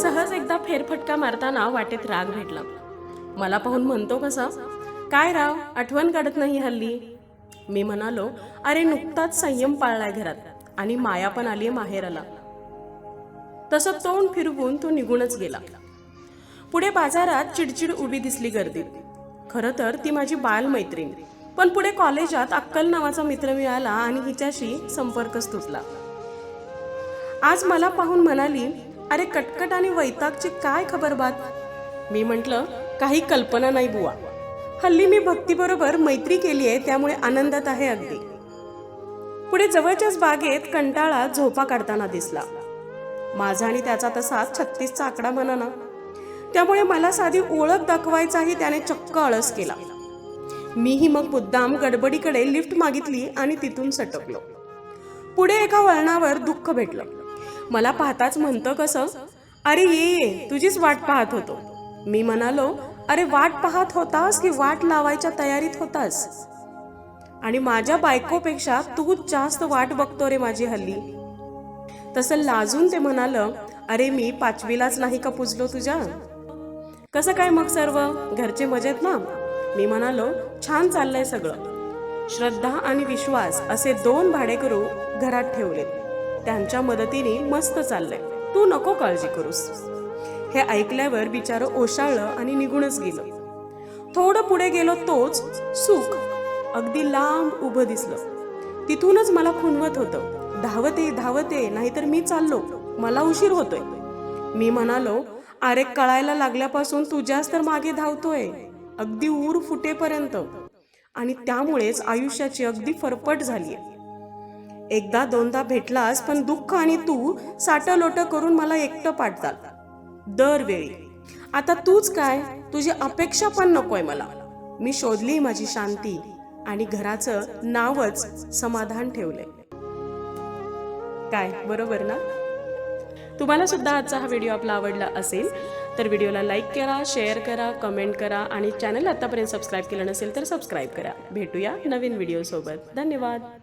सहज एकदा फेरफटका मारताना वाटेत राग भेटला. मला पाहून म्हणतो कसा काय राव आठवण काढत नाही हल्ली? मी म्हणालो अरे नुकताच संयम पाळलाय घरात आणि माया पण आली माहेराला. तसं तोंड फिरवून तो निघूनच गेला. पुढे बाजारात चिडचिड उभी दिसली गर्दीत. खरं तर ती माझी बालमैत्रीण पण पुढे कॉलेजात अक्कल नावाचा मित्र मिळाला आणि हिच्याशी संपर्कच तुटला. आज मला पाहून म्हणाली अरे कटकट आणि वैतागची काय खबर बात? मी म्हटलं काही कल्पना नाही बुवा. हल्ली मी भक्तीबरोबर मैत्री केली आहे त्यामुळे आनंदात आहे अगदी. पुढे जवळच्याच बागेत कंटाळा झोपा काढताना दिसला. माझा आणि त्याचा तसा छत्तीसचा आकडा म्हणा ना त्यामुळे मला साधी ओळख दाखवायचाही त्याने चक्क आळस केला. मीही मग मुद्दाम गडबडीकडे लिफ्ट मागितली आणि तिथून सटकलो. पुढे एका वळणावर दुःख भेटलं. मला पाहताच म्हणतं कसं? अरे ये ये तुझीच वाट पाहत होतो. मी म्हणालो अरे वाट पाहत होतास की वाट लावायच्या तयारीत होतास? आणि माझ्या बायकोपेक्षा तूच जास्त वाट बघतो रे माझी हल्ली. तसं लाजून ते म्हणालं अरे मी पाचवीलाच नाही का पुजलो तुझ्या? कसं काय मग सर्व? घरचे मजेत ना? मी म्हणालो छान चाललंय सगळं. श्रद्धा आणि विश्वास असे दोन भाडेकरू घरात ठेवलेत. त्यांच्या मदतीने मस्त चाललंय. तू नको काळजी करूस. हे ऐकल्यावर बिचारं ओशाळलं आणि निघूनच गेलं. थोडं पुढे गेलो तोच सुख अगदी लांब उभं दिसलं. तिथूनच मला खुणवत होतं धावते धावते नाहीतर मी चाललो. मला उशीर होतोय. मी म्हणालो अरे कळायला लागल्यापासून तुझ्याच तर मागे धावतोय. अगदी ऊर फुटेपर्यंत. आणि त्यामुळेच आयुष्याची अगदी फरफट झाली एकदा दोनदा भेटलास पण दुःख आणि तू साटलोट करून मला एकटं पाठताल. दरवेळी. आता तूच काय? तुझी अपेक्षा पण नकोय मला. मी शोधली माझी शांती आणि घराचं नावच समाधान ठेवलंय. काय? बरोबर ना? तुम्हाला सुद्धा आजचा हा व्हिडिओ आपला आवडला असेल तर व्हिडिओला लाईक करा शेअर करा कमेंट करा आणि चॅनल आतापर्यंत सबस्क्राईब केलं नसेल तर सबस्क्राईब करा. भेटूया नवीन व्हिडिओसोबत. धन्यवाद.